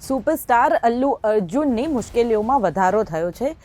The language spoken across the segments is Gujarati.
સુપરસ્ટાર અલ્લુ અર્જુનની મુશ્કેલીઓમાં વધારો થયો છે.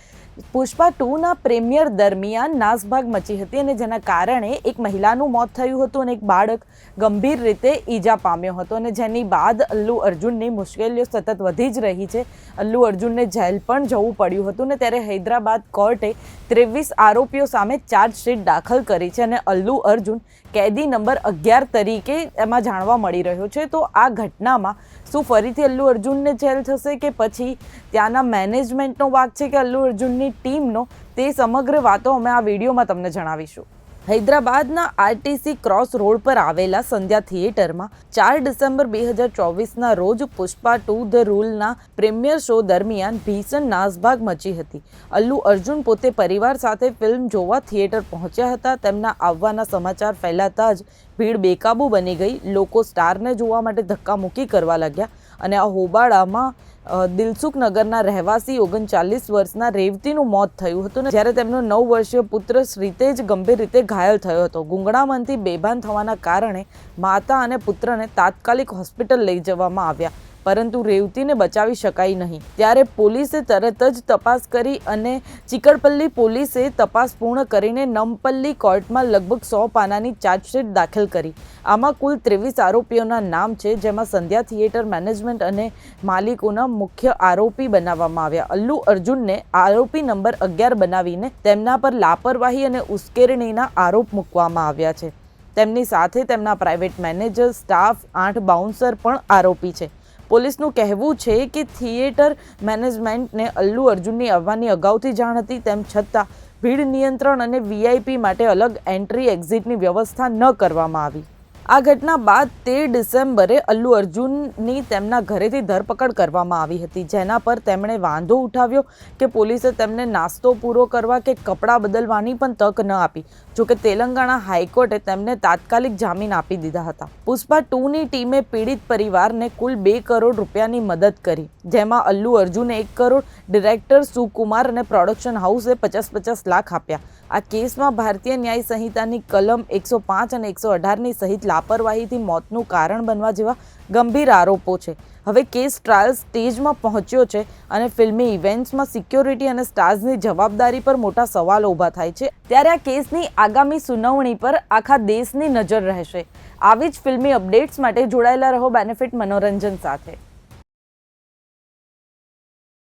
પુષ્પા ટુના પ્રીમિયર દરમિયાન નાસભાગ મચી હતી અને જેના કારણે એક મહિલાનું મોત થયું હતું અને એક બાળક ગંભીર રીતે ઈજા પામ્યો હતો અને જેની બાદ અલ્લુ અર્જુનની મુશ્કેલીઓ સતત વધી જ રહી છે. અલ્લુ અર્જુનને જેલ પણ જવું પડ્યું હતું ને ત્યારે હૈદરાબાદ કોર્ટે ત્રેવીસ આરોપીઓ સામે ચાર્જશીટ દાખલ કરી છે અને અલ્લુ અર્જુન કેદી નંબર અગિયાર તરીકે એમાં જાણવા મળી રહ્યો છે. તો આ ઘટનામાં શું ફરીથી અલ્લુ અર્જુનને જેલ થશે કે પછી ત્યાંના મેનેજમેન્ટનો વાક છે કે અલ્લુ અર્જુનની ટીમનો તે સમગ્ર વાતો અમે આ વિડીયોમાં તમને જણાવીશું. હૈદરાબાદના આરટીસી ક્રોસ રોડ પર આવેલા સંધ્યા થિયેટરમાં ચાર ડિસેમ્બર બે હજાર ચોવીસના રોજ પુષ્પા ટુ ધ રૂલના પ્રીમિયર શો દરમિયાન ભીષણ નાસભાગ મચી હતી. અલ્લુ અર્જુન પોતે પરિવાર સાથે ફિલ્મ જોવા થિયેટર પહોંચ્યા હતા. તેમના આવવાના સમાચાર ફેલાતા જ ભીડ બેકાબૂ બની ગઈ. લોકો સ્ટારને જોવા માટે ધક્કા મૂકી કરવા લાગ્યા અને આ હોબાળામાં દિલસુખ નગરના રહેવાસી ઓગણચાલીસ વર્ષના રેવતીનું મોત થયું હતું જ્યારે તેમનો નવ વર્ષીય પુત્ર શ્રીતેજ ગંભીર રીતે ઘાયલ થયો હતો. ગુંગળામણથી બેભાન થવાના કારણે માતા અને પુત્રને તાત્કાલિક હોસ્પિટલ લઈ જવામાં આવ્યા. પરંતુ રેવતીને બચાવી શકાઈ નહીં. ત્યારે પોલીસે તરત જ તપાસ કરી અને ચિકડપલ્લી પોલીસે તપાસ પૂર્ણ કરીને નમપલ્લી કોર્ટમાં લગભગ સો પાનાની ચાર્જશીટ દાખલ કરી. આમાં કુલ ત્રેવીસ આરોપીઓના નામ છે, જેમાં સંધ્યા થિયેટર મેનેજમેન્ટ અને માલિકોના મુખ્ય આરોપી બનાવવામાં આવ્યા. અલ્લુ અર્જુનને આરોપી નંબર અગિયાર બનાવીને તેમના પર લાપરવાહી અને ઉશ્કેરણીના આરોપ મૂકવામાં આવ્યા છે. તેમની સાથે તેમના પ્રાઇવેટ મેનેજર, સ્ટાફ, આઠ બાઉન્સર પણ આરોપી છે. પોલીસનું કહેવું છે કે થિયેટર મેનેજમેન્ટને અલ્લુ અર્જુનની આવવાની અગાઉથી જાણ હતી, તેમ છતાં ભીડ નિયંત્રણ અને વીઆઈપી માટે અલગ એન્ટ્રી એક્ઝિટની વ્યવસ્થા ન કરવામાં આવી. આ ઘટના બાદ તેર ડિસેમ્બરે અલ્લુ અર્જુનની તેમના ઘરેથી ધરપકડ કરવામાં આવી હતી, જેના પર તેમણે વાંધો ઉઠાવ્યો કે પોલીસે તેમને નાસ્તો પૂરો કરવા કે કપડાં બદલવાની પણ તક ન આપી જોકે તેલંગાણા હાઈકોર્ટે તેમને તાત્કાલિક જામીન આપી દીધા હતા. પુષ્પા ટુની ટીમે પીડિત પરિવારને કુલ બે કરોડ રૂપિયાની મદદ કરી, જેમાં અલ્લુ અર્જુને એક કરોડ, ડિરેક્ટર સુકુમાર અને પ્રોડક્શન હાઉસે પચાસ પચાસ લાખ આપ્યા. આ કેસમાં ભારતીય ન્યાય સંહિતાની કલમ એકસો પાંચ અને એકસો અઢારની સહિત લાપરવાહીથી મોતનું કારણ બનવા જેવા ગંભીર આરોપો છે. હવે કેસ ટ્રાયલ સ્ટેજમાં પહોંચ્યો છે અને ફિલ્મી ઇવેન્ટ્સમાં સિક્યોરિટી અને સ્ટાર્સની જવાબદારી પર મોટા સવાલો ઊભા થાય છે. ત્યારે આ કેસની આગામી સુનાવણી પર આખા દેશની નજર રહેશે. આવી જ ફિલ્મી અપડેટ્સ માટે જોડાયેલા રહો બેનિફિટ મનોરંજન સાથે.